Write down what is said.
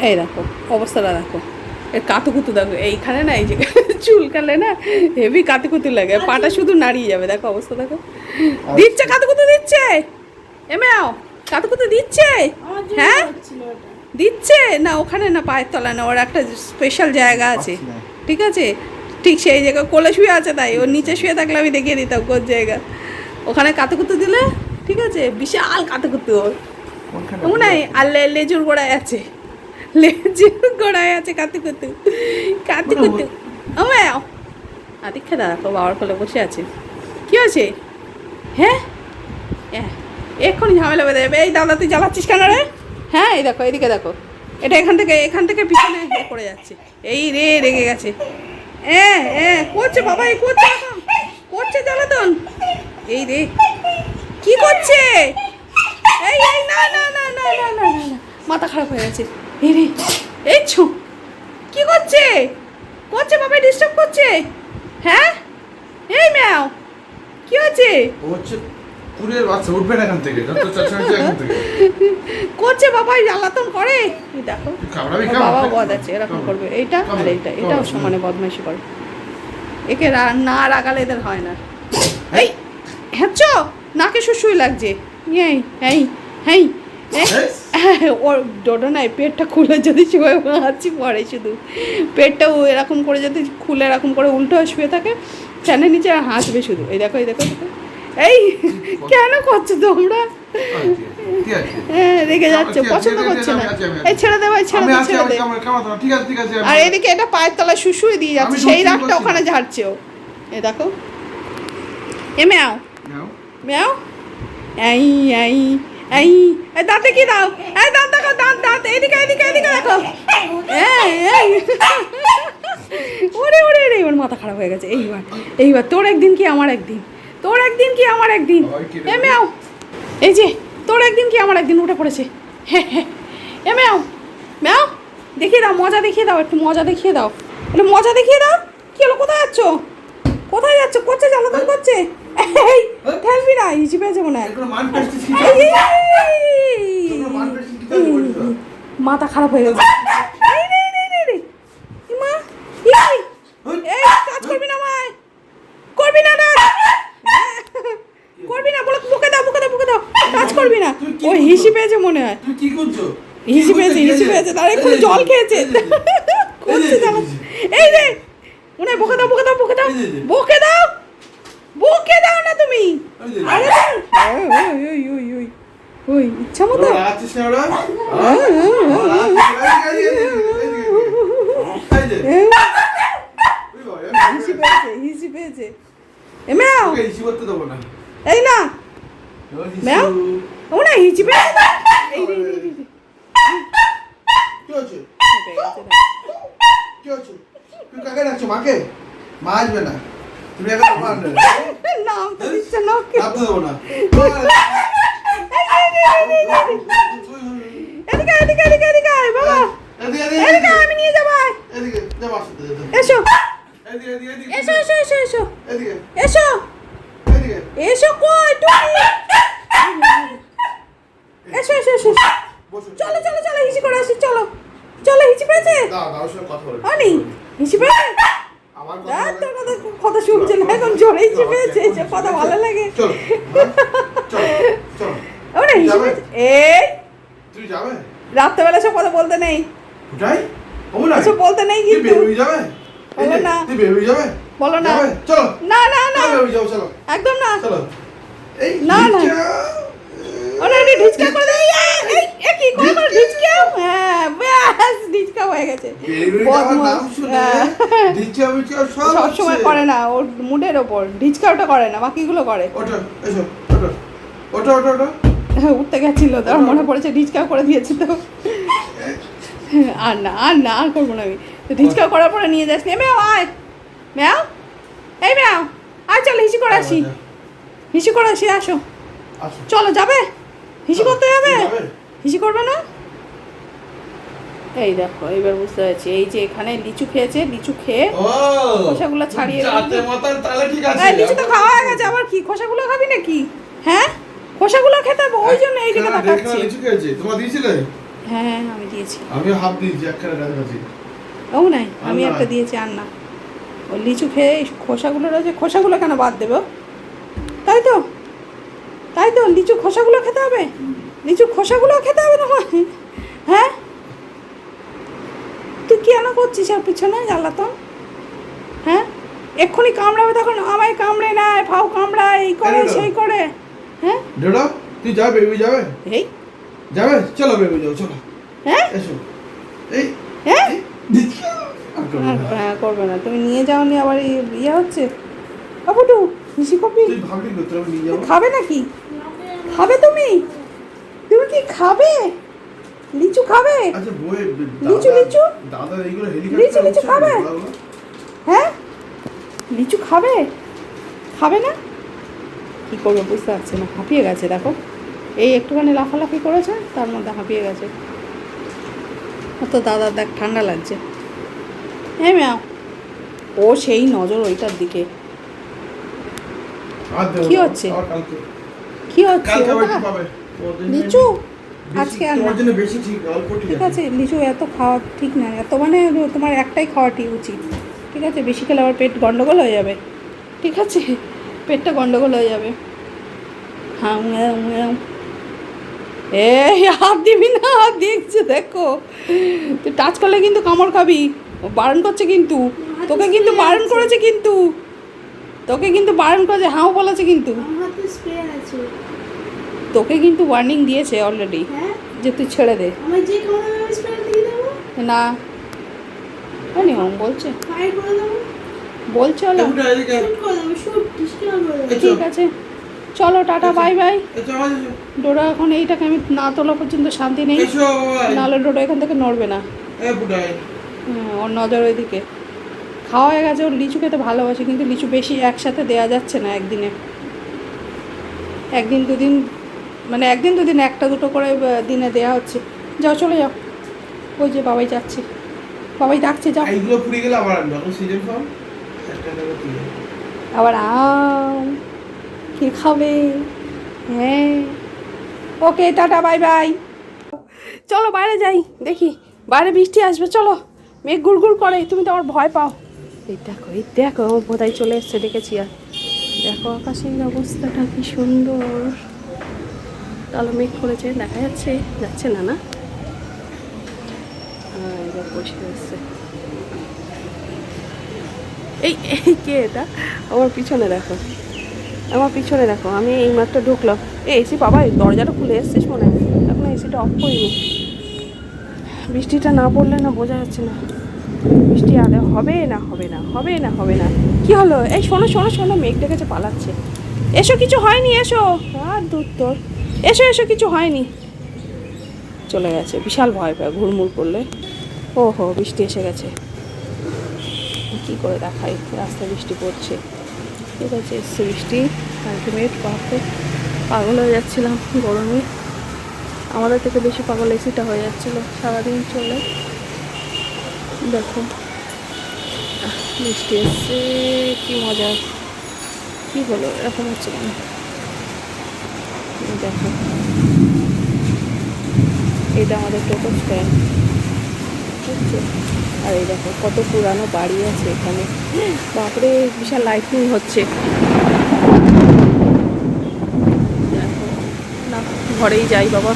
এই দেখো অবস্থাটা দেখো। এর কাতুকুতু দেখো এইখানে না এই যে চুলকালে না হেভি কাতুকুতু লাগে। পাটা শুধু নাড়িয়ে যাবে দেখো অবস্থা দেখো। দিচ্ছে কাতুকুতু দিচ্ছে! এমেও কাতুকুতু দিচ্ছে? হ্যাঁ? দিচ্ছে? না ওখানে না পায়ের তলায় না ওর একটা স্পেশাল জায়গা আছে। ঠিক আছে? ঠিক সেই জায়গায় কোলে শুয়ে আছে তাই ওর নিচে শুয়ে থাকলে আমি দেখিয়ে দিতাম কোন জায়গা। ওখানে কাতুকুতু দিলে ঠিক আছে? বিশাল কাতুকুতু ওর। মনে হয় আর লে- লেজুর গোড়ায় আছে। লেজে গড়ায় আছে কাতু কুতু কাতু কুতু আমায় আদিক্ষা দাদা তো বাবার কোলে বসে আছে। কি আছে হ্যাঁ? হ্যাঁ? এক্ষুনি ঝামেলা বেঁধে যাবে। এই দাদা তুই জ্বালাচ্ছিস কেন রে? হ্যাঁ এই দেখো এদিকে দেখো। এটা এখান থেকে এখান থেকে পিছনে পড়ে যাচ্ছে। এই রে রেগে গেছে। এ এ করছে বাবা এই করছে করছে জ্বালাতন। এই রে কি করছে? এই এই না না না না না না না। মাথা খারাপ হয়ে গেছে। এই রে এই ছো কি করছে? করছে বাবা ডিস্টার্ব করছে? হ্যাঁ? এই ম্যাও কি হচ্ছে হচ্ছে কুড়ের বাচ্চা উঠবে না এখান থেকে যত চাচামেচি এখান থেকে। করছে বাবা জ্বালাতন করে। দেখো বাবা বদ আছে এরকম করবে। এইটা আর এইটা এটাও। সমানে বদমাইশি করে। একে রা- না রাগালে এদের হয় না। এই হ্যাচ্ছ নাকে শুশুই লাগছে। এই এই এই এই? ওর ডোডো নাই পেটটা খুলে যদি শুয়ে হাঁচি পরে শুধু। পেটটা ও এরকম করে যদি খুলে এরকম করে উল্টো শুয়ে থাকে ফ্যানের নিচে আর হাসবে শুধু। এই দেখো এই দেখো এই কেন করছ তোমরা? হ্যাঁ রেগে যাচ্ছে পছন্দ করছে না। আছি, আছি। এই ছেড়ে দে ভাই ছেড়ে দে ছেড়ে দে। আছে, আছে, আর এদিকে এটা পায়ের তলায় শুশুই দিয়ে যাচ্ছে সেই রাগটা ওখানে ঝাড়ছে ও। এ দেখো। এ ম্যাও। ম্যাও। এই এই। এই দাঁতে কি দাও? এই দাঁত দেখো দাঁত দাঁত এদিকে এদিকে এদিকে দেখো। ওরে ওরে রে ওর মাথা খারাপ হয়ে গেছে। এইবার এইবার তোর একদিন কি আমার একদিন? তোর একদিন কি আমার একদিন? বাবাই কেটে এ ম্যাও। এই যে তোর একদিন কি আমার একদিন? উঠে পড়েছে। হ্যাঁ হ্যাঁ ম্যাও দেখিয়ে দাও মজা দেখিয়ে দাও একটু মজা দেখিয়ে দাও। একটু মজা দেখিয়ে দাও। কি হলো কোথায় যাচ্ছ? কোথায় যাচ্ছ? করছে জ্বালাতন করছে? ঠেলবি না হিসি পেয়েছে মনে হয় মাথা খারাপ হয়ে গেছে না না করবি না বুকে দাও বুকে দাও কাজ করবি না ও মনে হয় একটু জল খেয়েছে করছে এই রে মনে হয় বুকে দাও বুকে দাও বুকে দাও বুকে দাও বুকে আরে ওই ওই ওই ওই ওই ইচ্ছা মতো লাগাচ্ছিস না ওরা হিসি পেয়েছে হিসি পেয়েছে এ ম্যাও হিসি করতে দেবো না এই না ম্যাও ও না হিসি পেয়েছে এই রে রে রে কি হচ্ছে কি হচ্ছে তুই কাকে ডাকছো মাকে মা আসবে না তুমি একটা নাম তো দিচ্ছে না ওকে। ডাকতে দেবো না। এদিকে এদিকে এদিকে এদিকে বাবা। এদিকে, এদিকে, এদিকে। এদিকে। আয়, আমি নিয়ে যাব এদিকে, যা মার সাথে, যা, যা। এসো। এসো এসো এসো। এসো। এসো এসো কই টুনি এসো এসো এসো চলো চলো চলো হিসি করে আসি চলো। চলো হিসি পেয়েছে? দাও, দাও, ওর সঙ্গে কথা বলো। অনি হিসি পেয়েছে? কথা শুনছে না এখন জোরেই চেপেছে এইসব কথা ভালো লাগে। ওরা হিসেবে এই! রাত্রেবেলা সব কথা বলতে নেই। ওটাই? সব বলতে নেই কিন্তু। বলো না। না। না না একদম না। চলো। না না। ওরে রে ঢিচকা করে দে। হ্যাঁ ব্যাস ঢিচকা হয়ে গেছে। সব সময় করে না ওর মুডের ওপর। ঢিচকা ওটা করে না বাকিগুলো করে। ওঠো। উঠতে গেছিল তার মনে পড়েছে ঢিচকা করে দিয়েছে তো। আর না আর না আর করব না আমি। তো ঢিচকা করার পরে নিয়ে যাস নি। ম্যাও আয়। ম্যাও। এই ম্যাও আয় চল হিসি করে আসি। হিসি করে আসি আসো। চলো যাবে? হিসি করতে যাবে? হিসি করবে না? এই দেখো এবার বুঝতে পারছি। এই যে এখানে লিচু খেয়েছে লিচু খেয়ে খোসাগুলো ছাড়িয়ে। লিচু তো খাওয়া হয়ে গেছে আবার কি খোসাগুলো খাবি নাকি? হ্যাঁ? খোসাগুলো খেতে হবে ওই জন্য এইদিকে হ্যাঁ, তাকাচ্ছি। লিচু খেয়েছে। তোমার দিয়েছিলে? হ্যাঁ হ্যাঁ আমি দিয়েছি। আমিও হাফ দিয়েছি একখানে কাছাকাছি ও নাই আমি একটা দিয়েছি আর না। ও লিচু খেয়ে খোসাগুলো রয়েছে খোসাগুলো কেন বাদ দেবো? তাই তো? তাই তো লিচু খোসাগুলো খেতে হবে? লিচু খোসাগুলো খেতে হবে তোমায় হ্যাঁ? তুই কেন করছিস আর পিছনে জ্বালাতন? হ্যাঁ? এক্ষুনি কামড়াবে তখন আমায় কামড়ে নেয় ফাউ কামড়ায় এই করে সেই করে। হ্যাঁ? ডোডো তুই যাবে বেবি যাবে? এই? যাবে? চলো বেবি যাও চলো। হ্যাঁ? এসো। এই হ্যাঁ। হ্যাঁ করবে না। তুমি নিয়ে যাও নি আবার ইয়ে হচ্ছে? বাবুটু মিশি কপি? খাবে নাকি? খাবে তুমি? তুমি কি খাবে? লিচু খাবে? আচ্ছা লিচু, লিচু? লিচু, লিচু খাবে? হ্যাঁ? লিচু খাবে? খাবে না? কি করব বুঝতে পারছি না হাঁপিয়ে গেছে দেখো। এই একটুখানি লাফালাফি করেছে তার মধ্যে হাঁপিয়ে গেছে। অত দাদা দেখ ঠান্ডা লাগছে। হ্যাঁ ম্যাও ও সেই নজর ওইটার দিকে। কি হচ্ছে? কি হচ্ছে লিচু? আজকে আর না। বেশি ঠিক অল্প ঠিক ঠিক আছে। লিচু এত খাওয়া ঠিক না। এত মানে তোমার একটাই খাওয়াটি উচিত। ঠিক আছে বেশি খেলে আবার পেট গন্ডগোল হয়ে যাবে। ঠিক আছে পেটটা গন্ডগোল হয়ে যাবে। হ্যাঁ। এই হাত দিবি না হাত দিচ্ছে দেখো। তুই টাচ করলে কিন্তু কামড় খাবি। ও বারণ করছে কিন্তু। তোকে কিন্তু বারণ করেছে কিন্তু। তোকে কিন্তু বারণ করেছে হাও বলেছে কিন্তু। আমার হাতে স্প্রে আছে। তোকে কিন্তু ওয়ার্নিং দিয়েছে অলরেডি হ্যাঁ? যে তুই ছেড়ে দে। না। জানি ওরম বলছে। ফায়ার করে দেবো? বলছে ঠিক আছে। চলো টাটা বাই বাই। ডোরা এখন এইটাকে আমি না তোলা পর্যন্ত শান্তি নেই। নাহলে ডোরা এখান থেকে নড়বে না। এ বুড়াই। হ্যাঁ, ওর নজর ওইদিকে। খাওয়া হয়ে গেছে ওর লিচু খেতে ভালোবাসে কিন্তু লিচু বেশি একসাথে দেওয়া যাচ্ছে না একদিনে। একদিন দুদিন মানে একদিন দুদিন একটা দুটো করে দিনে দেওয়া হচ্ছে। যাও চলে যাও। ওই যে বাবাই যাচ্ছে। বাবাই ডাকছে যাও। এইগুলো পুড়ে গেলে আবার এখন সিজন ফল আবার আম কি খাবে? হ্যাঁ। Okay tata bye bye. চলো বাইরে যাই দেখি। বাইরে বৃষ্টি আসবে চলো। মেঘ গুড়গুড় করে তুমি তো আমার ভয় পাও। এই দেখো এই দেখো বোধহয় চলে এসছে দেখেছি আর। দেখো আকাশের অবস্থাটা কি সুন্দর। কালো মেঘ করেছে, দেখা যাচ্ছে যাচ্ছে না না? এবার বসে এই এই কে এটা? আমার পিছনে দেখো। আমার পিছনে দেখো, আমি এইমাত্র ঢুকলাম। এ এসি বাবা এই দরজাটা খুলে এসছিস মনে হয়? এখন এসিটা অফ করিনি। বৃষ্টিটা না পড়লে না বোঝা যাচ্ছে না। বৃষ্টি আরে হবে না হবে না হবে না হবে না। কি হলো? এই শোনো শোনো শোনো, মেঘ ডেকেছে, পালাচ্ছে। এসো, কিছু হয়নি, এসো। আর দূর তোর। এসো এসো, কিছু হয়নি। চলে গেছে, বিশাল ভয় পায়, ঘুরমুর করলে। ও হো বৃষ্টি এসে গেছে। কি করে দেখাই, রাস্তায় বৃষ্টি পড়ছে। ঠিক আছে, এসছে বৃষ্টি আলটিমেট বাপরে, পাগল হয়ে যাচ্ছিলাম গরমে। আমাদের থেকে বেশি পাগল এসিটা হয়ে যাচ্ছিল, সারাদিন চলে। দেখো বৃষ্টি এসছে, কি মজা। কি হলো, এরকম হচ্ছে এই দেখো। এটা আমাদের টোটো স্ট্যান্ড। বুঝছ? আর এই দেখো, কত পুরানো বাড়ি আছে এখানে। বাপরে, বিশাল লাইটিং হচ্ছে। দেখো, না, ঘরেই যাই বাবা।